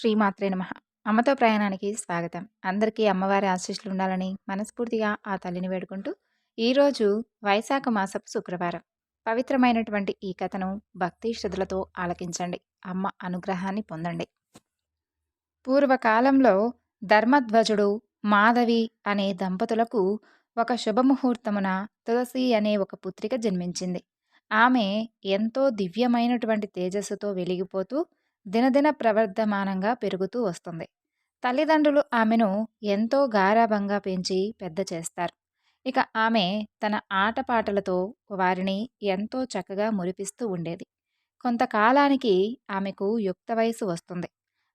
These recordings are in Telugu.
శ్రీమాత్రే నమ. అమ్మతో ప్రయాణానికి స్వాగతం. అందరికీ అమ్మవారి ఆశీస్సులు ఉండాలని మనస్ఫూర్తిగా ఆ తల్లిని వేడుకుంటూ ఈరోజు వైశాఖ మాసపు శుక్రవారం. పవిత్రమైనటువంటి ఈ కథను భక్తి శ్రద్ధలతో ఆలకించండి. అమ్మ అనుగ్రహాన్ని పొందండి. పూర్వకాలంలో ధర్మధ్వజుడు మాధవి అనే దంపతులకు ఒక శుభముహూర్తమున తులసి అనే ఒక పుత్రిక జన్మించింది. ఆమె ఎంతో దివ్యమైనటువంటి తేజస్సుతో వెలిగిపోతూ దినదిన ప్రవర్ధమానంగా పెరుగుతూ వస్తుంది. తల్లిదండ్రులు ఆమెను ఎంతో గారాభంగా పెంచి పెద్ద చేస్తారు. ఇక ఆమె తన ఆటపాటలతో వారిని ఎంతో చక్కగా మురిపిస్తూ ఉండేది. కొంతకాలానికి ఆమెకు యుక్త వయసు వస్తుంది.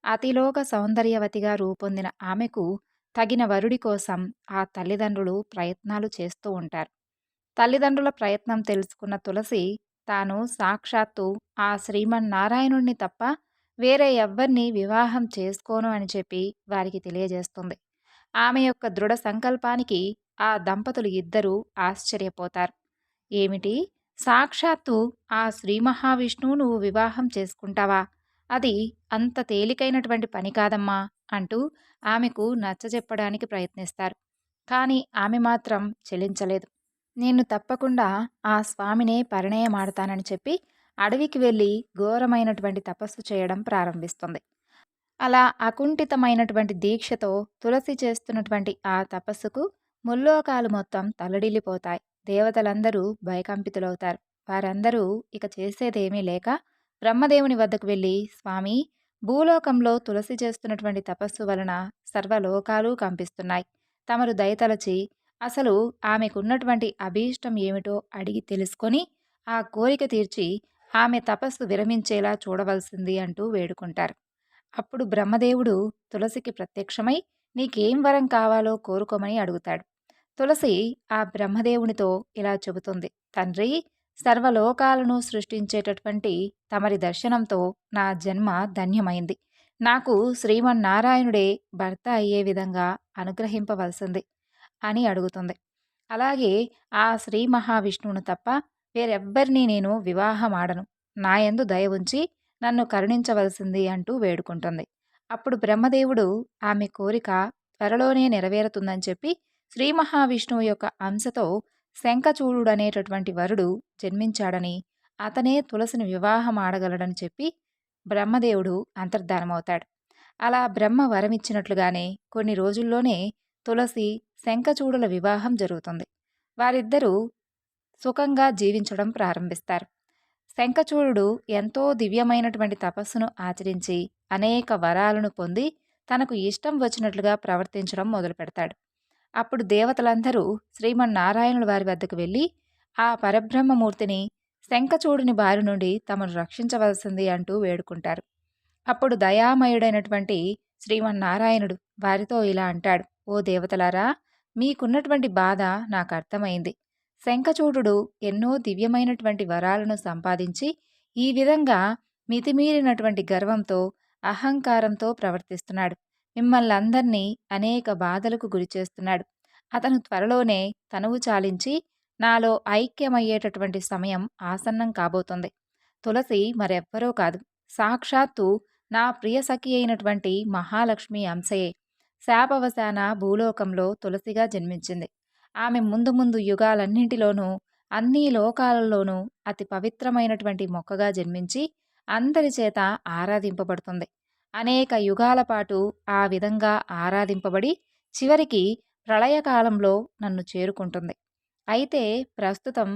అతిలోక సౌందర్యవతిగా రూపొందిన ఆమెకు తగిన వరుడి కోసం ఆ తల్లిదండ్రులు ప్రయత్నాలు చేస్తూ ఉంటారు. తల్లిదండ్రుల ప్రయత్నం తెలుసుకున్న తులసి తాను సాక్షాత్తు ఆ శ్రీమన్నారాయణుణ్ణి తప్ప వేరే ఎవ్వరిని వివాహం చేసుకోను అని చెప్పి వారికి తెలియజేస్తుంది. ఆమె యొక్క దృఢ సంకల్పానికి ఆ దంపతులు ఇద్దరూ ఆశ్చర్యపోతారు. ఏమిటి? సాక్షాత్తు ఆ శ్రీ మహావిష్ణువు నువ్వు వివాహం చేసుకుంటావా? అది అంత తేలికైనటువంటి పని కాదమ్మా అంటూ ఆమెకు నచ్చజెప్పడానికి ప్రయత్నిస్తారు. కానీ ఆమె మాత్రం చెలించలేదు. నేను తప్పకుండా ఆ స్వామినే పరిణయమాడతానని చెప్పి అడవికి వెళ్ళి ఘోరమైనటువంటి తపస్సు చేయడం ప్రారంభిస్తుంది. అలా అకుంఠితమైనటువంటి దీక్షతో తులసి చేస్తున్నటువంటి ఆ తపస్సుకు ముల్లోకాలు మొత్తం తలడిల్లిపోతాయి. దేవతలందరూ భయకంపితులవుతారు. వారందరూ ఇక చేసేదేమీ లేక బ్రహ్మదేవుని వద్దకు వెళ్ళి స్వామి భూలోకంలో తులసి చేస్తున్నటువంటి తపస్సు వలన సర్వలోకాలు కంపిస్తున్నాయి. తమరు దయతలచి అసలు ఆమెకున్నటువంటి అభీష్టం ఏమిటో అడిగి తెలుసుకొని ఆ కోరిక తీర్చి ఆమె తపస్సు విరమించేలా చూడవలసింది అంటూ వేడుకుంటారు. అప్పుడు బ్రహ్మదేవుడు తులసికి ప్రత్యక్షమై నీకేం వరం కావాలో కోరుకోమని అడుగుతాడు తులసి ఆ బ్రహ్మదేవునితో ఇలా చెబుతుంది. తండ్రి సర్వలోకాలను సృష్టించేటటువంటి తమరి దర్శనంతో నా జన్మ ధన్యమైంది. నాకు శ్రీమన్నారాయణుడే భర్త అయ్యే విధంగా అనుగ్రహింపవలసింది అని అడుగుతుంది. అలాగే ఆ శ్రీ మహావిష్ణువును తప్ప వేరెవ్వరినీ నేను వివాహమాడను. నాయందు దయ ఉంచి నన్ను కరుణించవలసింది అంటూ వేడుకుంటుంది. అప్పుడు బ్రహ్మదేవుడు ఆమె కోరిక త్వరలోనే నెరవేరుతుందని చెప్పి శ్రీ మహావిష్ణువు యొక్క అంశతో శంఖచూడుడనేటటువంటి వరుడు జన్మించాడని అతనే తులసిని వివాహం ఆడగలడని చెప్పి బ్రహ్మదేవుడు అంతర్ధానమవుతాడు. అలా బ్రహ్మ వరమిచ్చినట్లుగానే కొన్ని రోజుల్లోనే తులసి శంఖచూడుల వివాహం జరుగుతుంది. వారిద్దరూ సుఖంగా జీవించడం ప్రారంభిస్తారు. శంఖచూడు ఎంతో దివ్యమైనటువంటి తపస్సును ఆచరించి అనేక వరాలను పొంది తనకు ఇష్టం వచ్చినట్లుగా ప్రవర్తించడం మొదలు పెడతాడు అప్పుడు దేవతలందరూ శ్రీమన్నారాయణుల వారి వద్దకు వెళ్ళి ఆ పరబ్రహ్మమూర్తిని శంఖచూడుని బారి నుండి తమను రక్షించవలసింది అంటూ వేడుకుంటారు. అప్పుడు దయామయుడైనటువంటి శ్రీమన్నారాయణుడు వారితో ఇలా అంటాడు ఓ దేవతలారా మీకున్నటువంటి బాధ నాకు అర్థమైంది. శంఖచూడు ఎన్నో దివ్యమైనటువంటి వరాలను సంపాదించి ఈ విధంగా మితిమీరినటువంటి గర్వంతో అహంకారంతో ప్రవర్తిస్తున్నాడు. మిమ్మల్ని అందరినీ అనేక బాధలకు గురిచేస్తున్నాడు అతను త్వరలోనే తనువు చాలించి నాలో ఐక్యమయ్యేటటువంటి సమయం ఆసన్నం కాబోతుంది. తులసి మరెవ్వరో కాదు. సాక్షాత్తు నా ప్రియ సఖి అయినటువంటి మహాలక్ష్మి అంశయే. శాపవశాన భూలోకంలో తులసిగా జన్మించింది. ఆమె ముందు ముందు యుగాలన్నింటిలోనూ అన్ని లోకాలలోనూ అతి పవిత్రమైనటువంటి మొక్కగా జన్మించి అందరి చేత ఆరాధింపబడుతుంది. అనేక యుగాల పాటు ఆ విధంగా ఆరాధింపబడి చివరికి ప్రళయకాలంలో నన్ను చేరుకుంటుంది. అయితే ప్రస్తుతం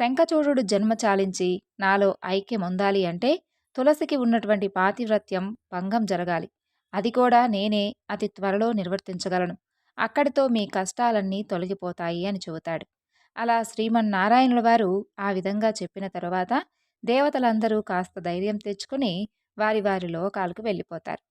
శంఖచూడు జన్మ చాలించి నాలో ఐక్యం ఉండాలి అంటే తులసికి ఉన్నటువంటి పాతివ్రత్యం భంగం జరగాలి. అది కూడా నేనే అతి త్వరలో నిర్వర్తించగలను. అక్కడితో మీ కష్టాలన్నీ తొలగిపోతాయి అని చెబుతాడు. అలా శ్రీమన్నారాయణుల వారు ఆ విధంగా చెప్పిన తరువాత దేవతలందరూ కాస్త ధైర్యం తెచ్చుకుని వారి వారి లోకాలకు వెళ్ళిపోతారు.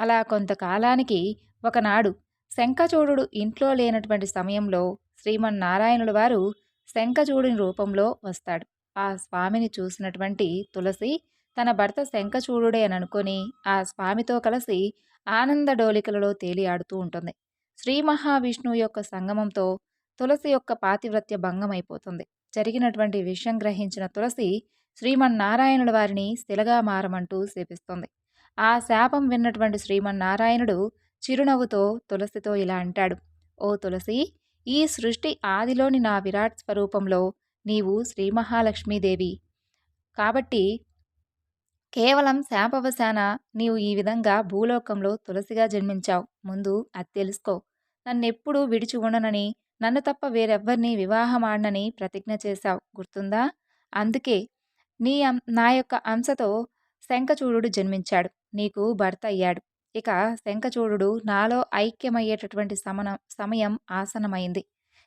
అలా కొంతకాలానికి ఒకనాడు శంఖచూడు ఇంట్లో లేనటువంటి సమయంలో శ్రీమన్నారాయణుల వారు శంఖచూడుని రూపంలో వస్తాడు. ఆ స్వామిని చూసినటువంటి తులసి తన భర్త శంఖచూడుడే అని అనుకొని ఆ స్వామితో కలిసి ఆనంద డోలికలలో తేలియాడుతూ ఉంటుంది. శ్రీ మహావిష్ణువు యొక్క సంగమంతో తులసి యొక్క పాతివ్రత్య భంగమైపోతుంది. జరిగినటువంటి విషయం గ్రహించిన తులసి శ్రీమన్నారాయణుల వారిని శిలగా మారమంటూ శపిస్తుంది. ఆ శాపం విన్నటువంటి శ్రీమన్నారాయణుడు చిరునవ్వుతో తులసితో ఇలా అంటాడు ఓ తులసి ఈ సృష్టి ఆదిలోని నా విరాట్ స్వరూపంలో నీవు శ్రీ మహాలక్ష్మీదేవి. కాబట్టి కేవలం శాపవశాన నీవు ఈ విధంగా భూలోకంలో తులసిగా జన్మించావు. ముందు అది తెలుసుకో. నన్నెప్పుడూ విడిచి ఉండనని నన్ను తప్ప వేరెవ్వరిని వివాహమాడనని ప్రతిజ్ఞ చేశావు గుర్తుందా? అందుకే నీ నా యొక్క అంశతో శంఖచూడు జన్మించాడు నీకు భర్త అయ్యాడు. ఇక శంఖచూడు నాలో ఐక్యమయ్యేటటువంటి సమన సమయం ఆసనమైంది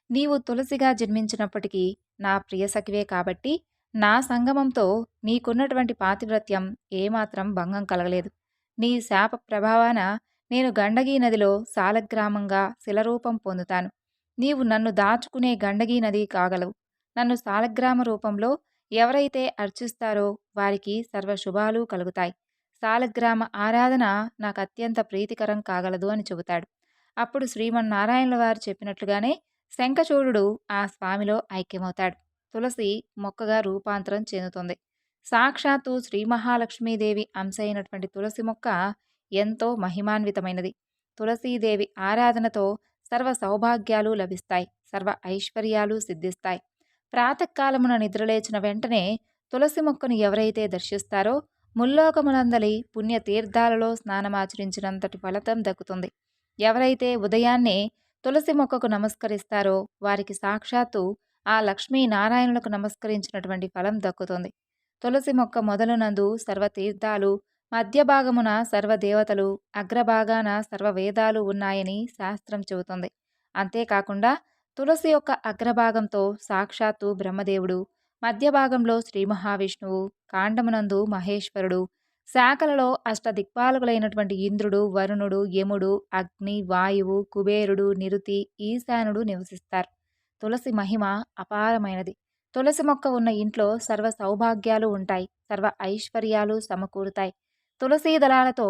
నీవు తులసిగా జన్మించినప్పటికీ నా ప్రియసఖివే కాబట్టి నా సంగమంతో నీకున్నటువంటి పాతివ్రత్యం ఏమాత్రం భంగం కలగలేదు. నీ శాప ప్రభావాన నేను గండకీ నదిలో సాలగ్రామంగా శిలరూపం పొందుతాను. నీవు నన్ను దాచుకునే గండకీ నది కాగలవు. నన్ను సాలగ్రామ రూపంలో ఎవరైతే అర్చిస్తారో వారికి సర్వశుభాలు కలుగుతాయి. సాలగ్రామ ఆరాధన నాకు అత్యంత ప్రీతికరం కాగలదు అని చెబుతాడు. అప్పుడు శ్రీమన్నారాయణుల వారు చెప్పినట్లుగానే శంఖచూడు ఆ స్వామిలో ఐక్యమవుతాడు. తులసి మొక్కగా రూపాంతరం చెందుతుంది. సాక్షాత్తు శ్రీ మహాలక్ష్మీదేవి అంశ అయినటువంటి తులసి మొక్క ఎంతో మహిమాన్వితమైనది. తులసీదేవి ఆరాధనతో సర్వ సౌభాగ్యాలు లభిస్తాయి సర్వ ఐశ్వర్యాలు సిద్ధిస్తాయి. ప్రాతకాలమున నిద్రలేచిన వెంటనే తులసి మొక్కను ఎవరైతే దర్శిస్తారో ముల్లోకములందలి పుణ్యతీర్థాలలో స్నానమాచరించినంతటి ఫలితం దక్కుతుంది. ఎవరైతే ఉదయాన్నే తులసి మొక్కకు నమస్కరిస్తారో వారికి సాక్షాత్తు ఆ లక్ష్మీనారాయణులకు నమస్కరించినటువంటి ఫలం దక్కుతుంది. తులసి మొక్క మొదలునందు సర్వతీర్థాలు మధ్య భాగమున సర్వదేవతలు అగ్రభాగాన సర్వవేదాలు ఉన్నాయని శాస్త్రం చెబుతుంది. అంతేకాకుండా తులసి యొక్క అగ్రభాగంతో సాక్షాత్తు బ్రహ్మదేవుడు మధ్య భాగంలో శ్రీ మహావిష్ణువు కాండమునందు మహేశ్వరుడు శాఖలలో అష్టదిక్పాలకులైనటువంటి ఇంద్రుడు వరుణుడు యముడు అగ్ని వాయువు కుబేరుడు నిరుతి ఈశానుడు నివసిస్తారు. తులసి మహిమ అపారమైనది. తులసి మొక్క ఉన్న ఇంట్లో సర్వ సౌభాగ్యాలు ఉంటాయి. సర్వ ఐశ్వర్యాలు సమకూరుతాయి. తులసీ దళాలతో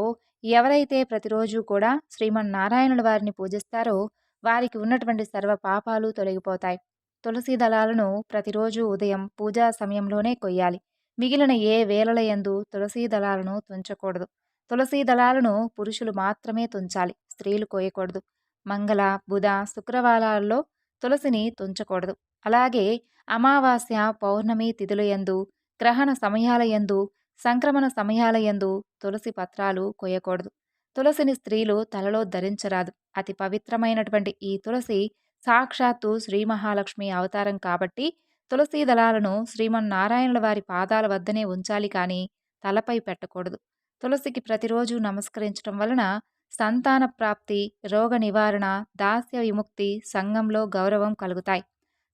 ఎవరైతే ప్రతిరోజు కూడా శ్రీమన్నారాయణుల వారిని పూజిస్తారో వారికి ఉన్నటువంటి సర్వ పాపాలు తొలగిపోతాయి. తులసీ దళాలను ప్రతిరోజు ఉదయం పూజా సమయంలోనే కొయ్యాలి. మిగిలిన ఏ వేళల యందు తులసీ దళాలను తుంచకూడదు. తులసీ దళాలను పురుషులు మాత్రమే తుంచాలి. స్త్రీలు కోయకూడదు మంగళ బుధ శుక్రవారాల్లో తులసిని తుంచకూడదు. అలాగే అమావాస్య పౌర్ణమి తిథుల యందు గ్రహణ సమయాలయందు సంక్రమణ సమయాల యందు తులసి పత్రాలు కొయ్యకూడదు. తులసిని స్త్రీలు తలలో ధరించరాదు. అతి పవిత్రమైనటువంటి ఈ తులసి సాక్షాత్తు శ్రీ మహాలక్ష్మి అవతారం కాబట్టి తులసీ దళాలను శ్రీమన్నారాయణుల వారి పాదాల వద్దనే ఉంచాలి కానీ తలపై పెట్టకూడదు. తులసికి ప్రతిరోజు నమస్కరించడం వలన సంతాన ప్రాప్తి రోగ నివారణ దాస్య విముక్తి సంఘంలో గౌరవం కలుగుతాయి.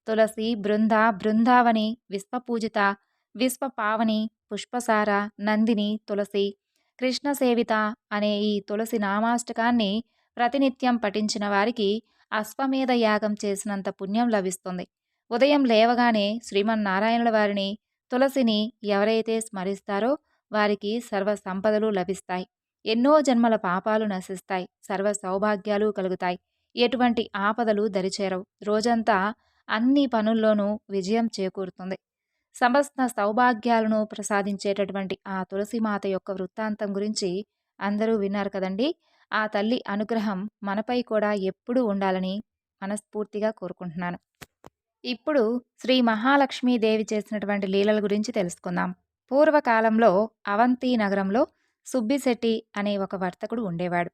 తులసి బృంద బృందావని విశ్వపూజిత విశ్వపావని పుష్పసార నందిని తులసి కృష్ణ సేవిత అనే ఈ తులసి నామాష్టకాన్ని ప్రతినిత్యం పఠించిన వారికి అశ్వమేధ యాగం చేసినంత పుణ్యం లభిస్తుంది. ఉదయం లేవగానే శ్రీమన్నారాయణుల వారిని తులసిని ఎవరైతే స్మరిస్తారో వారికి సర్వ సంపదలు లభిస్తాయి. ఎన్నో జన్మల పాపాలు నశిస్తాయి. సర్వ సౌభాగ్యాలు కలుగుతాయి. ఎటువంటి ఆపదలు దరిచేరవు. రోజంతా అన్ని పనుల్లోనూ విజయం చేకూరుతుంది. సమస్త సౌభాగ్యాలను ప్రసాదించేటటువంటి ఆ తులసిమాత యొక్క వృత్తాంతం గురించి అందరూ విన్నారు కదండి. ఆ తల్లి అనుగ్రహం మనపై కూడా ఎప్పుడూ ఉండాలని మనస్ఫూర్తిగా కోరుకుంటున్నాను. ఇప్పుడు శ్రీ మహాలక్ష్మీదేవి చేసినటువంటి లీలల గురించి తెలుసుకుందాం. పూర్వకాలంలో అవంతి నగరంలో సుబ్బిశెట్టి అనే ఒక వర్తకుడు ఉండేవాడు.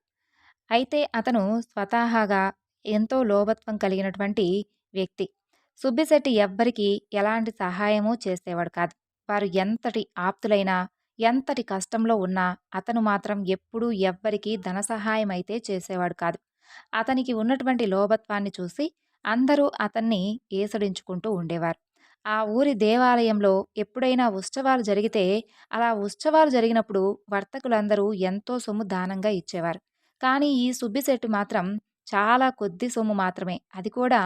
అయితే అతను స్వతహాగా ఎంతో లోభత్వం కలిగినటువంటి వ్యక్తి. సుబ్బిశెట్టి ఎవ్వరికీ ఎలాంటి సహాయమూ చేసేవాడు కాదు. వారు ఎంతటి ఆప్తులైనా ఎంతటి కష్టంలో ఉన్నా అతను మాత్రం ఎప్పుడూ ఎవ్వరికీ ధన సహాయం అయితే చేసేవాడు కాదు. అతనికి ఉన్నటువంటి లోభత్వాన్ని చూసి అందరూ అతన్ని ఏసడించుకుంటూ ఉండేవారు. ఆ ఊరి దేవాలయంలో ఎప్పుడైనా ఉత్సవాలు జరిగితే అలా ఉత్సవాలు జరిగినప్పుడు వర్తకులందరూ ఎంతో సొమ్ము దానంగా ఇచ్చేవారు. కానీ ఈ సుబ్బిశెట్టి మాత్రం చాలా కొద్ది సొమ్ము మాత్రమే. అది కూడా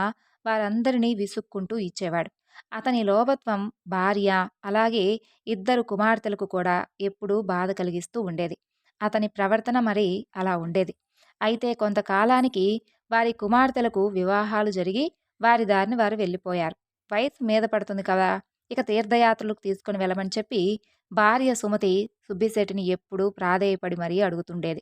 వారందరినీ విసుక్కుంటూ ఇచ్చేవాడు అతని లోభత్వం భార్య అలాగే ఇద్దరు కుమార్తెలకు కూడా ఎప్పుడూ బాధ కలిగిస్తూ ఉండేది అతని ప్రవర్తన మరి అలా ఉండేది అయితే కొంతకాలానికి వారి కుమార్తెలకు వివాహాలు జరిగి వారి దారిని వారు వెళ్ళిపోయారు వయసు మీద పడుతుంది కదా ఇక తీర్థయాత్రలకు తీసుకుని వెళ్ళమని చెప్పి భార్య సుమతి సుబ్బిశెట్టిని ఎప్పుడూ ప్రాధేయపడి మరీ అడుగుతుండేది.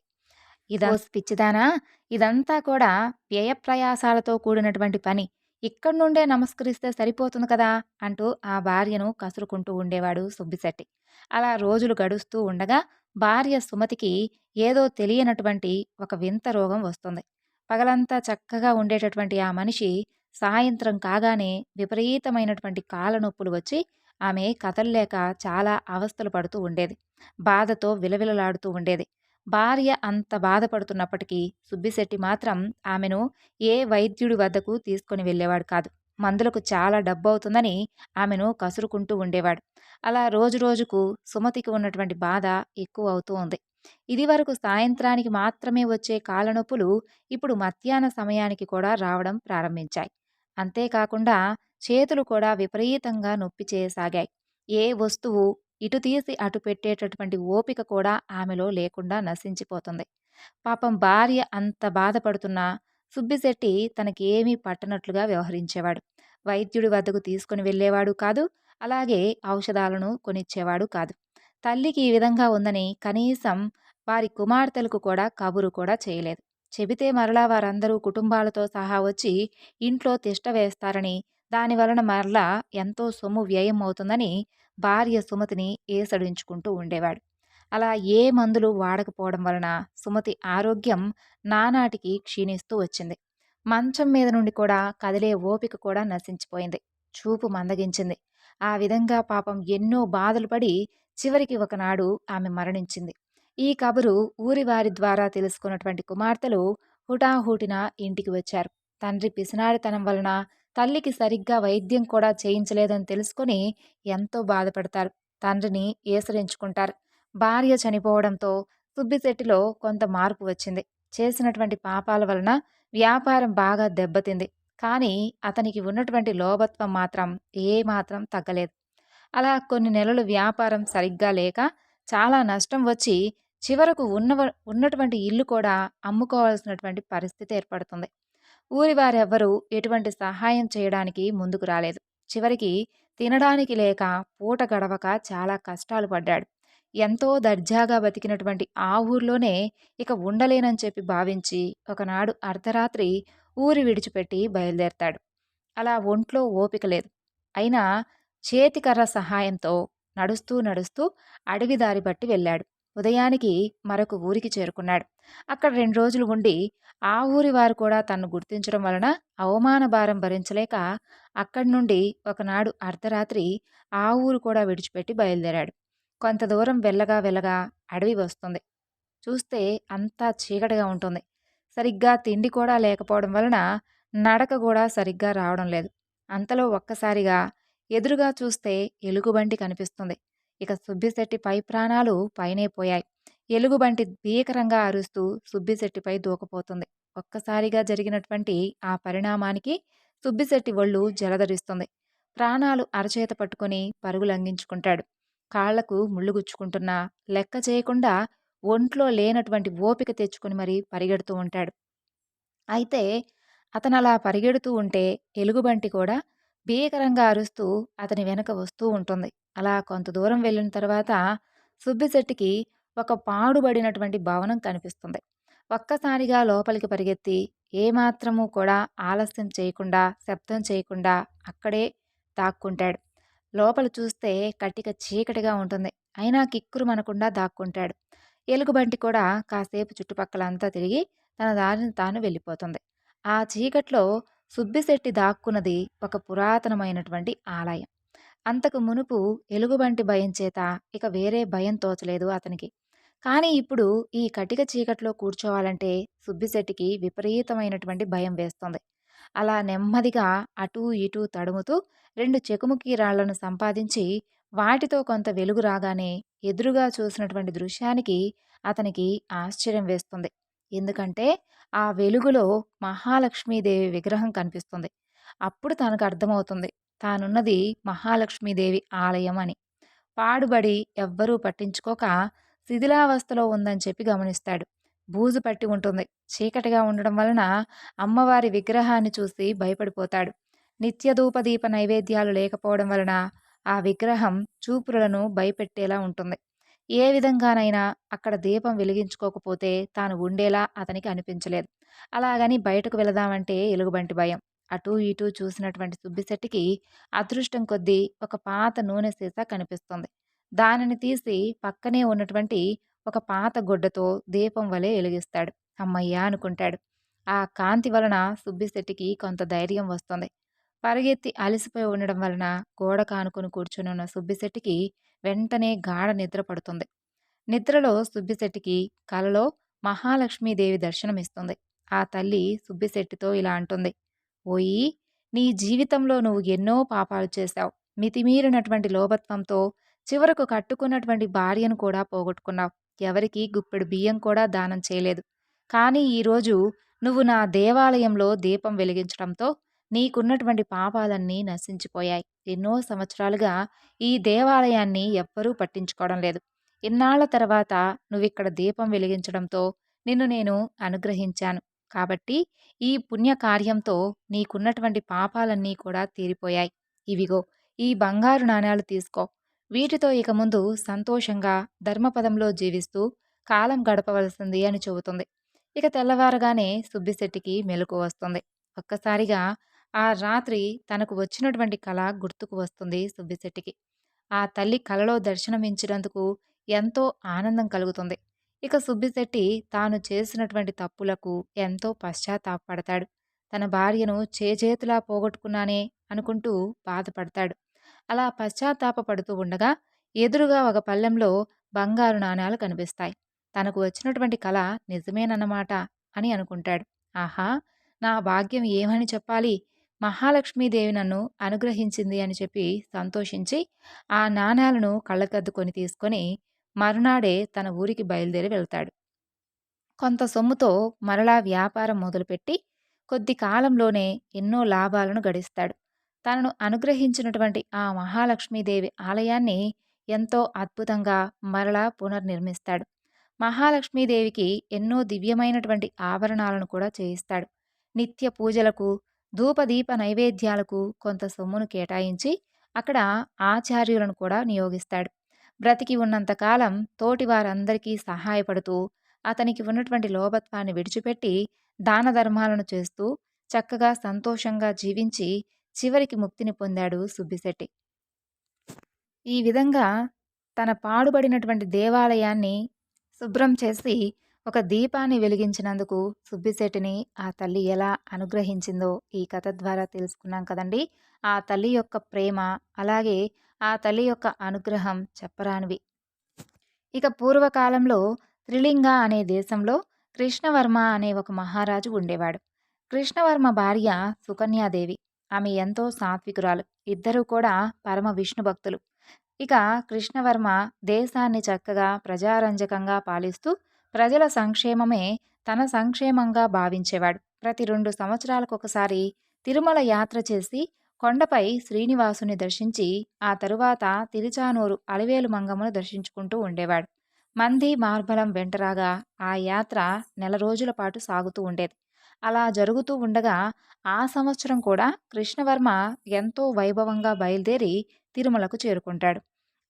ఇదా పిచ్చిదానా! ఇదంతా కూడా వ్యయప్రయాసాలతో కూడినటువంటి పని. ఇక్కడి నుండే నమస్కరిస్తే సరిపోతుంది కదా! అంటూ ఆ భార్యను కసురుకుంటూ ఉండేవాడు సుబ్బిశెట్టి. అలా రోజులు గడుస్తూ ఉండగా భార్య సుమతికి ఏదో తెలియనటువంటి ఒక వింత రోగం వస్తుంది. పగలంతా చక్కగా ఉండేటటువంటి ఆ మనిషి సాయంత్రం కాగానే విపరీతమైనటువంటి కాళ్ళ నొప్పులు వచ్చి ఆమె కదల్లేక చాలా అవస్థలు పడుతూ ఉండేది. బాధతో విలవిలలాడుతూ ఉండేది. భార్య అంత బాధపడుతున్నప్పటికీ సుబ్బిశెట్టి మాత్రం ఆమెను ఏ వైద్యుడి వద్దకు తీసుకొని వెళ్ళేవాడు కాదు. మందులకు చాలా డబ్బు అవుతుందని ఆమెను కసురుకుంటూ ఉండేవాడు. అలా రోజు రోజుకు సుమతికి ఉన్నటువంటి బాధ ఎక్కువ అవుతూ ఉంది. ఇదివరకు సాయంత్రానికి మాత్రమే వచ్చే కాళ్ళనొప్పులు ఇప్పుడు మధ్యాహ్న సమయానికి కూడా రావడం ప్రారంభించాయి. అంతేకాకుండా చేతులు కూడా విపరీతంగా నొప్పి చేయసాగాయి. ఏ వస్తువు ఇటు తీసి అటు పెట్టేటటువంటి ఓపిక కూడా ఆమెలో లేకుండా నశించిపోతుంది. పాపం భార్య అంత బాధపడుతున్నా సుబ్బిశెట్టి తనకేమీ పట్టనట్లుగా వ్యవహరించేవాడు. వైద్యుడి వద్దకు తీసుకొని వెళ్ళేవాడు కాదు. అలాగే ఔషధాలను కొనిచ్చేవాడు కాదు. తల్లికి ఈ విధంగా ఉందని కనీసం వారి కుమార్తెలకు కూడా కబురు కూడా చేయలేదు. చెబితే మరలా వారందరూ కుటుంబాలతో సహా వచ్చి ఇంట్లో తిష్ట వేస్తారని, దాని వలన మరలా ఎంతో సొమ్ము వ్యయం అవుతుందని భార్య సుమతిని ఏసడించుకుంటూ ఉండేవాడు. అలా ఏ మందులు వాడకపోవడం వలన సుమతి ఆరోగ్యం నానాటికి క్షీణిస్తూ వచ్చింది. మంచం మీద నుండి కూడా కదిలే ఓపిక కూడా నశించిపోయింది. చూపు మందగించింది. ఆ విధంగా పాపం ఎన్నో బాధలు పడి చివరికి ఒకనాడు ఆమె మరణించింది. ఈ కబురు ఊరివారి ద్వారా తెలుసుకున్నటువంటి కుమార్తెలు హుటాహుటిన ఇంటికి వచ్చారు. తండ్రి పిసినారితనం వలన తల్లికి సరిగ్గా వైద్యం కూడా చేయించలేదని తెలుసుకొని ఎంతో బాధపడతారు. తండ్రిని ఏసరించుకుంటారు. భార్య చనిపోవడంతో సుబ్బిశెట్టిలో కొంత మార్పు వచ్చింది. చేసినటువంటి పాపాల వలన వ్యాపారం బాగా దెబ్బతింది. కానీ అతనికి ఉన్నటువంటి లోభత్వం మాత్రం ఏమాత్రం తగ్గలేదు. అలా కొన్ని నెలలు వ్యాపారం సరిగ్గా లేక చాలా నష్టం వచ్చి చివరకు ఉన్నవ ఉన్నటువంటి ఇల్లు కూడా అమ్ముకోవాల్సినటువంటి పరిస్థితి ఏర్పడుతుంది. ఊరి వారెవ్వరూ ఎటువంటి సహాయం చేయడానికి ముందుకు రాలేదు. చివరికి తినడానికి లేక పూట గడవక చాలా కష్టాలు పడ్డాడు. ఎంతో దర్జాగా బతికినటువంటి ఆ ఊర్లోనే ఇక ఉండలేనని చెప్పి భావించి ఒకనాడు అర్ధరాత్రి ఊరి విడిచిపెట్టి బయలుదేరతాడు. అలా ఒంట్లో ఓపిక లేదు. అయినా చేతికర్ర సహాయంతో నడుస్తూ నడుస్తూ అడవి దారి బట్టి వెళ్ళాడు. ఉదయానికి మరొక ఊరికి చేరుకున్నాడు. అక్కడ రెండు రోజులు ఉండి ఆ ఊరి వారు కూడా తన్ను గుర్తించడం వలన అవమాన భారం భరించలేక అక్కడి నుండి ఒకనాడు అర్ధరాత్రి ఆ ఊరు కూడా విడిచిపెట్టి బయలుదేరాడు. కొంత దూరం వెళ్ళగా వెళ్ళగా అడవి వస్తుంది. చూస్తే అంతా చీకటిగా ఉంటుంది. సరిగ్గా తిండి కూడా లేకపోవడం వలన నడక కూడా సరిగ్గా రావడం లేదు. అంతలో ఒక్కసారిగా ఎదురుగా చూస్తే ఎలుగుబంటి కనిపిస్తుంది. ఇక సుబ్బిశెట్టి పై ప్రాణాలు పైనే పోయాయి. ఎలుగుబంటి భీకరంగా అరుస్తూ సుబ్బిశెట్టిపై దూకపోతుంది. ఒక్కసారిగా జరిగినటువంటి ఆ పరిణామానికి సుబ్బిశెట్టి ఒళ్ళు జలధరిస్తుంది. ప్రాణాలు అరచేత పట్టుకొని పరుగులంగించుకుంటాడు కాళ్ళకు ముళ్ళు గుచ్చుకుంటున్నా లెక్క చేయకుండా ఒంట్లో లేనటువంటి ఓపిక తెచ్చుకొని మరీ పరిగెడుతూ ఉంటాడు. అయితే అతను అలా పరిగెడుతూ ఉంటే ఎలుగుబంటి కూడా భీకరంగా అరుస్తూ అతని వెనక వస్తూ ఉంటుంది. అలా కొంత దూరం వెళ్ళిన తర్వాత సుబ్బిశెట్టికి ఒక పాడుబడినటువంటి భవనం కనిపిస్తుంది. ఒక్కసారిగా లోపలికి పరిగెత్తి ఏమాత్రము కూడా ఆలస్యం చేయకుండా, శబ్దం చేయకుండా అక్కడే దాక్కుంటాడు. లోపల చూస్తే కట్టిక చీకటిగా ఉంటుంది. అయినా కిక్కురుమనకుండా దాక్కుంటాడు. ఎలుగుబంటి కూడా కాసేపు చుట్టుపక్కలంతా తిరిగి తన దారిని తాను వెళ్ళిపోతుంది. ఆ చీకట్లో సుబ్బిశెట్టి దాక్కున్నది ఒక పురాతనమైనటువంటి ఆలయం. అంతకు మునుపు ఎలుగుబంటి భయం చేత ఇక వేరే భయం తోచలేదు అతనికి. కానీ ఇప్పుడు ఈ కటిక చీకట్లో కూర్చోవాలంటే సుబ్బిశెట్టికి విపరీతమైనటువంటి భయం వేస్తుంది. అలా నెమ్మదిగా అటూ ఇటూ తడుముతూ రెండు చెకుముకి రాళ్ళను సంపాదించి వాటితో కొంత వెలుగు రాగానే ఎదురుగా చూసినటువంటి దృశ్యానికి అతనికి ఆశ్చర్యం వేస్తుంది. ఎందుకంటే ఆ వెలుగులో మహాలక్ష్మీదేవి విగ్రహం కనిపిస్తుంది. అప్పుడు తనకు అర్థమవుతుంది తానున్నది మహాలక్ష్మీదేవి ఆలయం అని. పాడుబడి ఎవ్వరూ పట్టించుకోక శిథిలావస్థలో ఉందని చెప్పి గమనిస్తాడు. బూజు పట్టి ఉంటుంది. చీకటిగా ఉండడం వలన అమ్మవారి విగ్రహాన్ని చూసి భయపడిపోతాడు. నిత్య ధూపదీప నైవేద్యాలు లేకపోవడం వలన ఆ విగ్రహం చూపులను భయపెట్టేలా ఉంటుంది ఏ విధంగానైనా అక్కడ దీపం వెలిగించుకోకపోతే తాను ఉండేలా అతనికి అనిపించలేదు. అలాగని బయటకు వెళదామంటే ఎలుగుబంటి భయం. అటూ ఇటూ చూసినటువంటి సుబ్బిశెట్టికి అదృష్టం కొద్దీ ఒక పాత నూనె సీసా కనిపిస్తుంది. దానిని తీసి పక్కనే ఉన్నటువంటి ఒక పాత గుడ్డతో దీపం వలె వెలిగిస్తాడు. అమ్మయ్యా అనుకుంటాడు. ఆ కాంతి వలన సుబ్బిశెట్టికి కొంత ధైర్యం వస్తుంది. పరిగెత్తి అలసిపోయి ఉండడం వలన గోడ కానుకొని కూర్చుని ఉన్న సుబ్బిశెట్టికి వెంటనే గాఢ నిద్ర పడుతుంది. నిద్రలో సుబ్బిశెట్టికి కలలో మహాలక్ష్మీదేవి దర్శనమిస్తుంది. ఆ తల్లి సుబ్బిశెట్టితో ఇలా అంటుంది. ఓయి నీ జీవితంలో నువ్వు ఎన్నో పాపాలు చేశావు. మితిమీరినటువంటి లోభత్వంతో చివరకు కట్టుకున్నటువంటి భార్యను కూడా పోగొట్టుకున్నావు. ఎవరికి గుప్పెడు బియ్యం కూడా దానం చేయలేదు. కానీ ఈరోజు నువ్వు నా దేవాలయంలో దీపం వెలిగించడంతో నీకున్నటువంటి పాపాలన్నీ నశించిపోయాయి. ఎన్నో సంవత్సరాలుగా ఈ దేవాలయాన్ని ఎవ్వరూ పట్టించుకోవడం లేదు. ఇన్నాళ్ళ తర్వాత నువ్విక్కడ దీపం వెలిగించడంతో నిన్ను నేను అనుగ్రహించాను. కాబట్టి ఈ పుణ్య కార్యంతో నీకున్నటువంటి పాపాలన్నీ కూడా తీరిపోయాయి. ఇవిగో ఈ బంగారు నాణ్యాలు తీసుకో. వీటితో ఇక ముందు సంతోషంగా ధర్మపదంలో జీవిస్తూ కాలం గడపవలసింది అని చెబుతుంది. ఇక తెల్లవారగానే సుబ్బిశెట్టికి మెలకు వస్తుంది. ఒక్కసారిగా ఆ రాత్రి తనకు వచ్చినటువంటి కళ గుర్తుకు వస్తుంది సుబ్బిశెట్టికి ఆ తల్లి కలలో దర్శనమించినందుకు ఎంతో ఆనందం కలుగుతుంది. ఇక సుబ్బిశెట్టి తాను చేసినటువంటి తప్పులకు ఎంతో పశ్చాత్తాపడతాడు తన భార్యను చేజేతులా పోగొట్టుకున్నానే అనుకుంటూ బాధపడతాడు. అలా పశ్చాత్తాపడుతూ ఉండగా ఎదురుగా ఒక పల్లెంలో బంగారు నాణాలు కనిపిస్తాయి. తనకు వచ్చినటువంటి కళ నిజమేనన్నమాట అని అనుకుంటాడు. ఆహా! నా భాగ్యం ఏమని చెప్పాలి? మహాలక్ష్మీదేవి నన్ను అనుగ్రహించింది అని చెప్పి సంతోషించి ఆ నాణాలను కళ్ళకద్దుకొని తీసుకొని మరునాడే తన ఊరికి బయలుదేరి వెళ్తాడు. కొంత సొమ్ముతో మరలా వ్యాపారం మొదలుపెట్టి కొద్ది కాలంలోనే ఎన్నో లాభాలను గడిస్తాడు. తనను అనుగ్రహించినటువంటి ఆ మహాలక్ష్మీదేవి ఆలయాన్ని ఎంతో అద్భుతంగా మరలా పునర్నిర్మిస్తాడు. మహాలక్ష్మీదేవికి ఎన్నో దివ్యమైనటువంటి ఆభరణాలను కూడా చేయిస్తాడు. నిత్య పూజలకు ధూపదీప నైవేద్యాలకు కొంత సొమ్మును కేటాయించి అక్కడ ఆచార్యులను కూడా నియోగిస్తాడు. బ్రతికి ఉన్నంతకాలం తోటి వారందరికీ సహాయపడుతూ అతనికి ఉన్నటువంటి లోభత్వాన్ని విడిచిపెట్టి దాన ధర్మాలను చేస్తూ చక్కగా సంతోషంగా జీవించి చివరికి ముక్తిని పొందాడు సుబ్బిశెట్టి. ఈ విధంగా తన పాడుబడినటువంటి దేవాలయాన్ని శుభ్రం చేసి ఒక దీపాన్ని వెలిగించినందుకు సుబ్బిశెట్టిని ఆ తల్లి ఎలా అనుగ్రహించిందో ఈ కథ ద్వారా తెలుసుకున్నాం కదండి. ఆ తల్లి యొక్క ప్రేమ అలాగే ఆ తల్లి యొక్క అనుగ్రహం చెప్పరానివి. ఇక పూర్వకాలంలో త్రిలింగ అనే దేశంలో కృష్ణవర్మ అనే ఒక మహారాజు ఉండేవాడు. కృష్ణవర్మ భార్య సుకన్యాదేవి. ఆమె ఎంతో సాత్వికురాలు. ఇద్దరూ కూడా పరమ విష్ణు భక్తులు. ఇక కృష్ణవర్మ దేశాన్ని చక్కగా ప్రజారంజకంగా పాలిస్తూ ప్రజల సంక్షేమమే తన సంక్షేమంగా భావించేవాడు. ప్రతి రెండు సంవత్సరాలకొకసారి తిరుమల యాత్ర చేసి కొండపై శ్రీనివాసుని దర్శించి ఆ తరువాత తిరుచానూరు అలివేలు మంగమ్మను దర్శించుకుంటూ ఉండేవాడు. మంది మార్బలం వెంటరాగా ఆ యాత్ర నెల రోజుల పాటు సాగుతూ ఉండేది. అలా జరుగుతూ ఉండగా ఆ సంవత్సరం కూడా కృష్ణవర్మ ఎంతో వైభవంగా బయలుదేరి తిరుమలకు చేరుకుంటాడు.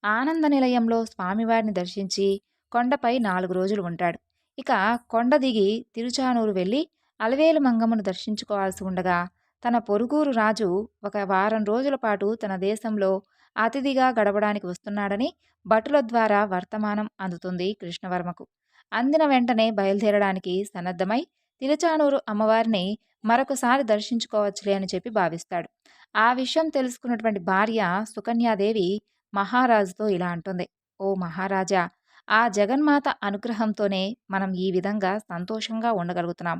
ఆనంద నిలయంలో స్వామివారిని దర్శించి కొండపై నాలుగు రోజులు ఉంటాడు. ఇక కొండ దిగి తిరుచానూరు వెళ్ళి అలవేలు మంగమ్మను దర్శించుకోవాల్సి ఉండగా తన పొరుగురు రాజు ఒక వారం రోజుల పాటు తన దేశంలో అతిథిగా గడపడానికి వస్తున్నాడని భటుల ద్వారా వర్తమానం అందుతుంది కృష్ణవర్మకు. అందిన వెంటనే బయలుదేరడానికి సన్నద్ధమై తిరుచానూరు అమ్మవారిని మరొకసారి దర్శించుకోవచ్చులే అని చెప్పి భావిస్తాడు. ఆ విషయం తెలుసుకున్నటువంటి భార్య సుకన్యాదేవి మహారాజుతో ఇలా అంటుంది. ఓ మహారాజా ఆ జగన్మాత అనుగ్రహంతోనే మనం ఈ విధంగా సంతోషంగా ఉండగలుగుతున్నాం.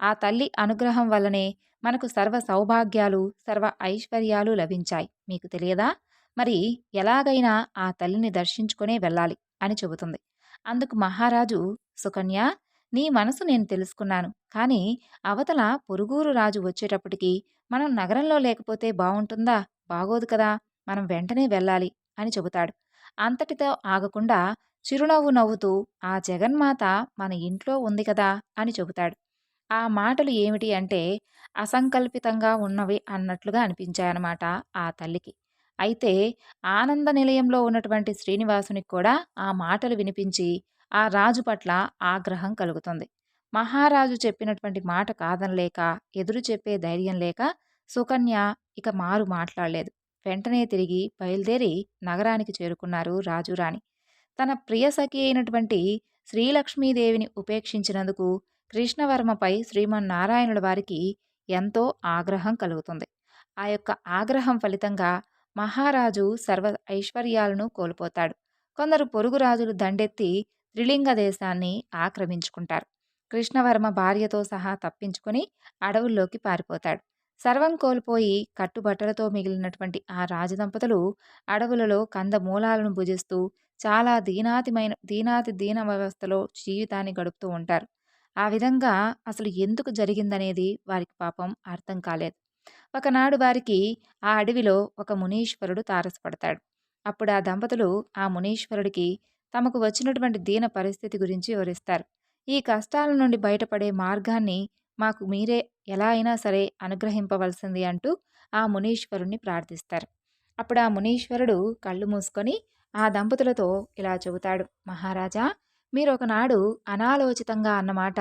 ఆ తల్లి అనుగ్రహం వల్లనే మనకు సర్వ సౌభాగ్యాలు సర్వ ఐశ్వర్యాలు లభించాయి. మీకు తెలియదా? మరి ఎలాగైనా ఆ తల్లిని దర్శించుకునే వెళ్ళాలి అని చెబుతుంది. అందుకు మహారాజు సుకన్య నీ మనసు నేను తెలుసుకున్నాను. కానీ అవతల పొరుగురు రాజు వచ్చేటప్పటికి మనం నగరంలో లేకపోతే బాగుంటుందా బాగోదు కదా. మనం వెంటనే వెళ్ళాలి అని చెబుతాడు. అంతటితో ఆగకుండా చిరునవ్వు నవ్వుతూ ఆ జగన్మాత మన ఇంట్లో ఉంది కదా అని చెబుతాడు. ఆ మాటలు ఏమిటి అంటే అసంకల్పితంగా ఉన్నవి అన్నట్లుగా అనిపించాయన్నమాట ఆ తల్లికి. అయితే ఆనంద నిలయంలో ఉన్నటువంటి శ్రీనివాసునికి కూడా ఆ మాటలు వినిపించి ఆ రాజు పట్ల ఆగ్రహం కలుగుతుంది. మహారాజు చెప్పినటువంటి మాట కాదనలేక ఎదురు చెప్పే ధైర్యం లేక సుకన్య ఇక మారు మాట్లాడలేదు. వెంటనే తిరిగి బయలుదేరి నగరానికి చేరుకున్నారు రాజురాణి. తన ప్రియ సఖి అయినటువంటి శ్రీలక్ష్మీదేవిని ఉపేక్షించినందుకు కృష్ణవర్మపై శ్రీమన్నారాయణుల వారికి ఎంతో ఆగ్రహం కలుగుతుంది. ఆ యొక్క ఆగ్రహం ఫలితంగా మహారాజు సర్వ ఐశ్వర్యాలను కోల్పోతాడు. కొందరు పొరుగు రాజులు దండెత్తి త్రిలింగ దేశాన్ని ఆక్రమించుకుంటారు. కృష్ణవర్మ భార్యతో సహా తప్పించుకొని అడవుల్లోకి పారిపోతాడు. సర్వం కోల్పోయి కట్టుబట్టలతో మిగిలినటువంటి ఆ రాజదంపతులు అడవులలో కందమూలాలను భుజిస్తూ చాలా దీనాతిమైన దీనాతి దీన వ్యవస్థలో జీవితాన్ని గడుపుతూ ఉంటారు. ఆ విధంగా అసలు ఎందుకు జరిగిందనేది వారికి పాపం అర్థం కాలేదు. ఒకనాడు వారికి ఆ అడవిలో ఒక మునీశ్వరుడు తారసపడతాడు. అప్పుడు ఆ దంపతులు ఆ మునీశ్వరుడికి తమకు వచ్చినటువంటి దీన పరిస్థితి గురించి వివరిస్తారు. ఈ కష్టాల నుండి బయటపడే మార్గాన్ని మాకు మీరే ఎలా అయినా సరే అనుగ్రహింపవలసింది అంటూ ఆ మునీశ్వరుణ్ణి ప్రార్థిస్తారు. అప్పుడు ఆ మునీశ్వరుడు కళ్ళు మూసుకొని ఆ దంపతులతో ఇలా చెబుతాడు. మహారాజా మీరు ఒకనాడు అనాలోచితంగా అన్నమాట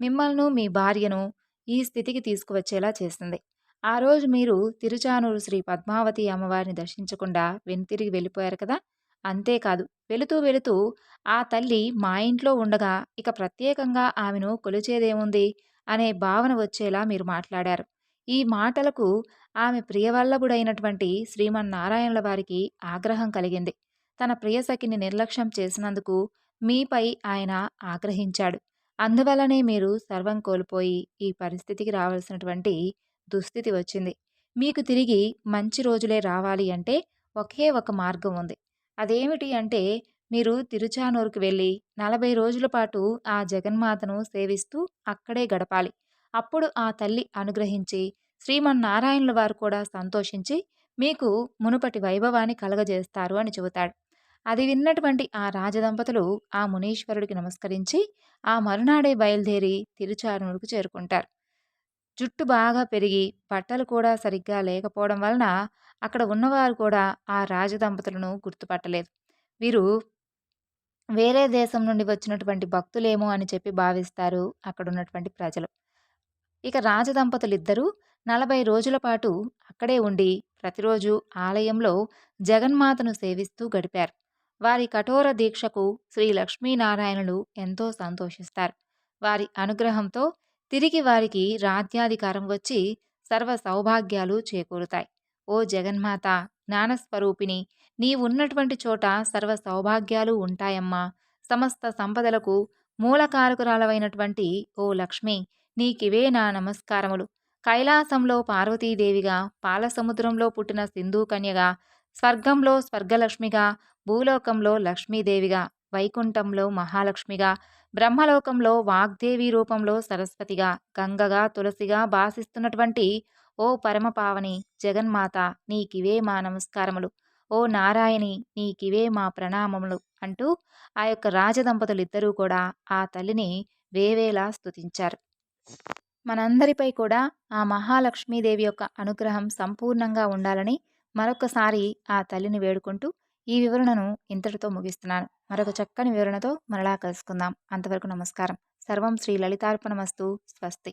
మిమ్మల్ని మీ భార్యను ఈ స్థితికి తీసుకువచ్చేలా చేసింది. ఆ రోజు మీరు తిరుచానూరు శ్రీ పద్మావతి అమ్మవారిని దర్శించకుండా వెనుతిరిగి వెళ్ళిపోయారు కదా? అంతేకాదు వెళుతూ వెళుతూ ఆ తల్లి మా ఇంట్లో ఉండగా ఇక ప్రత్యేకంగా ఆమెను కొలిచేదేముంది? అనే భావన వచ్చేలా మీరు మాట్లాడారు. ఈ మాటలకు ఆమె ప్రియవల్లభుడైనటువంటి శ్రీమన్నారాయణుల వారికి ఆగ్రహం కలిగింది. తన ప్రియసఖిని నిర్లక్ష్యం చేసినందుకు మీపై ఆయన ఆగ్రహించాడు. అందువలనే మీరు సర్వం కోల్పోయి ఈ పరిస్థితికి రావాల్సినటువంటి దుస్థితి వచ్చింది. మీకు తిరిగి మంచి రోజులే రావాలి అంటే ఒకే ఒక మార్గం ఉంది. అదేమిటి అంటే మీరు తిరుచానూరుకు వెళ్ళి నలభై రోజుల పాటు ఆ జగన్మాతను సేవిస్తూ అక్కడే గడపాలి. అప్పుడు ఆ తల్లి అనుగ్రహించి శ్రీమన్నారాయణుల వారు కూడా సంతోషించి మీకు మునుపటి వైభవాన్ని కలగజేస్తారు అని చెబుతాడు. అది విన్నటువంటి ఆ రాజదంపతులు ఆ మునీశ్వరుడికి నమస్కరించి ఆ మరునాడే బయలుదేరి తిరుచానూరుకు చేరుకుంటారు. జుట్టు బాగా పెరిగి బట్టలు కూడా సరిగ్గా లేకపోవడం వలన అక్కడ ఉన్నవారు కూడా ఆ రాజదంపతులను గుర్తుపట్టలేదు. వీరు వేరే దేశం నుండి వచ్చినటువంటి భక్తులేమో అని చెప్పి భావిస్తారు అక్కడ ఉన్నటువంటి ప్రజలు. ఇక రాజదంపతులిద్దరూ నలభై రోజుల పాటు అక్కడే ఉండి ప్రతిరోజు ఆలయంలో జగన్మాతను సేవిస్తూ గడిపారు. వారి కఠోర దీక్షకు శ్రీ లక్ష్మీనారాయణులు ఎంతో సంతోషిస్తారు. వారి అనుగ్రహంతో తిరిగి వారికి రాజ్యాధికారం వచ్చి సర్వ సౌభాగ్యాలు చేకూరుతాయి. ఓ జగన్మాత జ్ఞానస్వరూపిణి నీవున్నటువంటి చోట సర్వ సౌభాగ్యాలు ఉంటాయమ్మా. సమస్త సంపదలకు మూలకారకురాలవైనటువంటి ఓ లక్ష్మి నీకివే నా నమస్కారములు. కైలాసంలో పార్వతీదేవిగా పాలసముద్రంలో పుట్టిన సింధు కన్యగా స్వర్గంలో స్వర్గలక్ష్మిగా భూలోకంలో లక్ష్మీదేవిగా వైకుంఠంలో మహాలక్ష్మిగా బ్రహ్మలోకంలో వాగ్దేవి రూపంలో సరస్వతిగా గంగగా తులసిగా భాసిస్తున్నటువంటి ఓ పరమపావని జగన్మాత నీకివే మా నమస్కారములు. ఓ నారాయణి నీకివే మా ప్రణామములు అంటూ ఆ యొక్క రాజదంపతులిద్దరూ కూడా ఆ తల్లిని వేవేలా స్తుతించారు. మనందరిపై కూడా ఆ మహాలక్ష్మీదేవి యొక్క అనుగ్రహం సంపూర్ణంగా ఉండాలని మరొకసారి ఆ తల్లిని వేడుకుంటూ ఈ వివరణను ఇంతటితో ముగిస్తున్నాను. మరొక చక్కని వివరణతో మరలా కలుసుకుందాం. అంతవరకు నమస్కారం. సర్వం శ్రీ లలితార్పణమస్తు. స్వస్తి.